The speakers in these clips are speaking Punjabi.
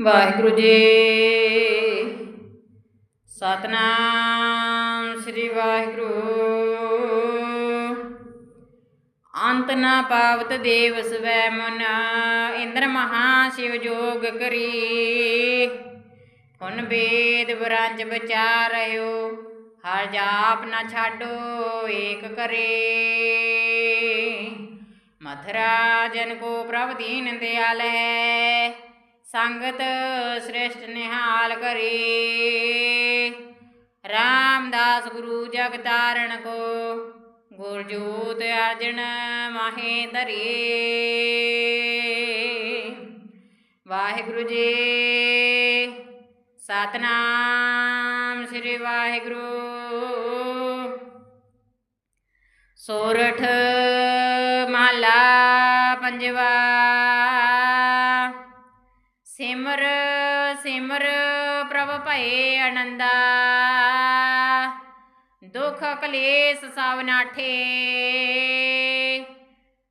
ਵਾਹਿਗੁਰੂ ਜੀ। ਸਤਨਾਮ ਸ੍ਰੀ ਵਾਹਿਗੁਰੂ। ਅੰਤ ਨਾ ਪਾਵਤ ਦੇਵ ਸਵੈ ਮਨ, ਇੰਦਰ ਮਹਾ ਸ਼ਿਵ ਜੋਗ ਕਰੀ। ਹੁਣ ਵੇਦ ਬ੍ਰੰਜ ਵਿਚਾਰਿਓ ਹਰ ਜਾਪ ਨਾ ਛਾਡੋ, ਏਕ ਕਰੇ। ਮਥਰਾ ਜਨ ਕੋ ਪ੍ਰਭ ਦੀਨ ਦਿਆਲ ਹੈ ਸੰਗਤ ਸ੍ਰੇਸ਼ਟ ਨਿਹਾਲ ਕਰੇ। ਰਾਮਦਾਸ ਗੁਰੂ ਜਗ ਤਾਰਨ ਕੋ, ਗੁਰਜੋਤ ਅਰਜਨ ਮਾਹੇ ਧਰੇ। ਵਾਹਿਗੁਰੂ ਜੀ, ਸਤਨਾਮ ਸ੍ਰੀ ਵਾਹਿਗੁਰੂ। ਸੋਰਠ ਮਹਲਾ ਪੰਜਵਾ ਸਿਮਰ ਸਿਮਰ ਪ੍ਰਭ ਭਏ ਆਨੰਦਾ। ਦੁਖ ਕਲੇਸ਼ ਸਭ ਨਾਠੇ।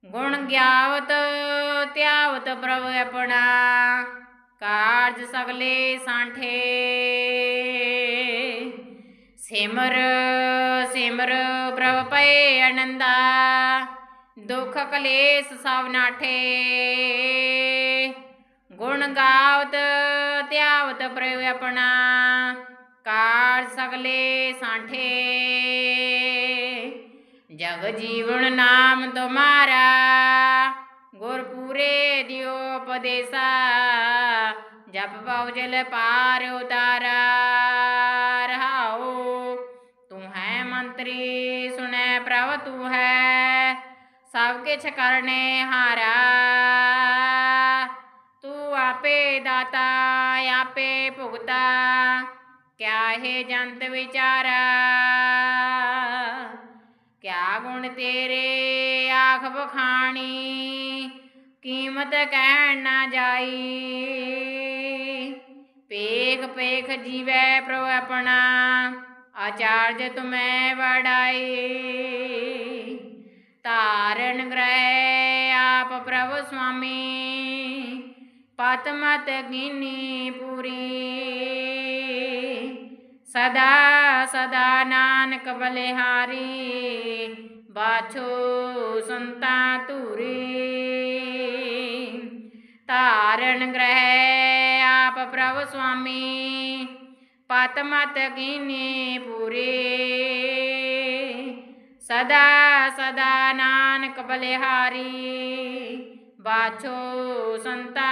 ਗੁਣ ਗਿਆਵਤ, ਧਿਆਵਤ ਪ੍ਰਭ ਆਪਣਾ। ਕਾਰਜ ਸਗਲੇ ਸਾਂਠੇ। ਸਿਮਰ ਸਿਮਰ ਪ੍ਰਭ ਪਏ ਆਨੰਦਾ। ਦੁਖ ਕਲੇਸ਼ ਸਭ ਨਾਠੇ। ਗੁਣ ਗਾਵਤ, ਧਿਆਵਤ ਪ੍ਰਯੋ ਆਪਣਾ ਕਾਰਜ ਸਗਲੇ ਸਾਂਠੇ। ਜਗ ਜੀਵਨ ਨਾਮ ਤੁਮਾਰਾ, ਗੁਰ ਪੂਰੇ ਦਿਓ ਉਪਦੇਸਾ। ਜਪ ਪਉ ਜਲ ਪਾਰ ਉਤਾਰਾ ਰਹਾਓ ਤੂੰ ਹੈ ਮੰਤਰੀ, ਸੁਣੈ ਪ੍ਰਭ ਤੂੰ ਹੈ, ਸਭ ਕਿਛ ਕਰਨੇ ਹਾਰਾ। ਆਪੇ ਦਾਤਾ, ਆਪੇ ਭੁਗਤਾ, ਕਿਆ ਹੈ ਜੰਤ ਵਿਚਾਰਾ? ਕਿਆ ਗੁਣ ਤੇਰੇ ਆਖ ਬਖਾਣੀ ਕੀਮਤ ਕਹਿਣ ਨਾ ਜਾਈ? ਪੇਖ ਪੇਖ ਜੀਵੈ ਪ੍ਰਭ ਆਪਣਾ, ਆਚਾਰਜ ਤੁਮੈ ਵਡਾਈ। ਤਾਰਨ ਗ੍ਰਹਿ ਆਪ ਪ੍ਰਭ ਸੁਆਮੀ ਪਤ ਮਤ ਗਿਨੀ ਪੂਰੀ। ਸਦਾ ਸਦਾ ਨਾਨਕ ਬਲਿਹਾਰੀ, ਬਾਛੋ ਸੰਤਾ ਧੂਰੀ। ਤਾਰਨ ਗ੍ਰਹਿ ਆਪ ਪ੍ਰਭ ਸੁਆਮੀ ਪਤ ਮਤ ਕੀਨੀ ਪੂਰੀ। ਸਦਾ ਸਦਾ ਨਾਨਕ ਬਲਿਹਾਰੀ, ਬਾਛੋ ਸੰਤਾ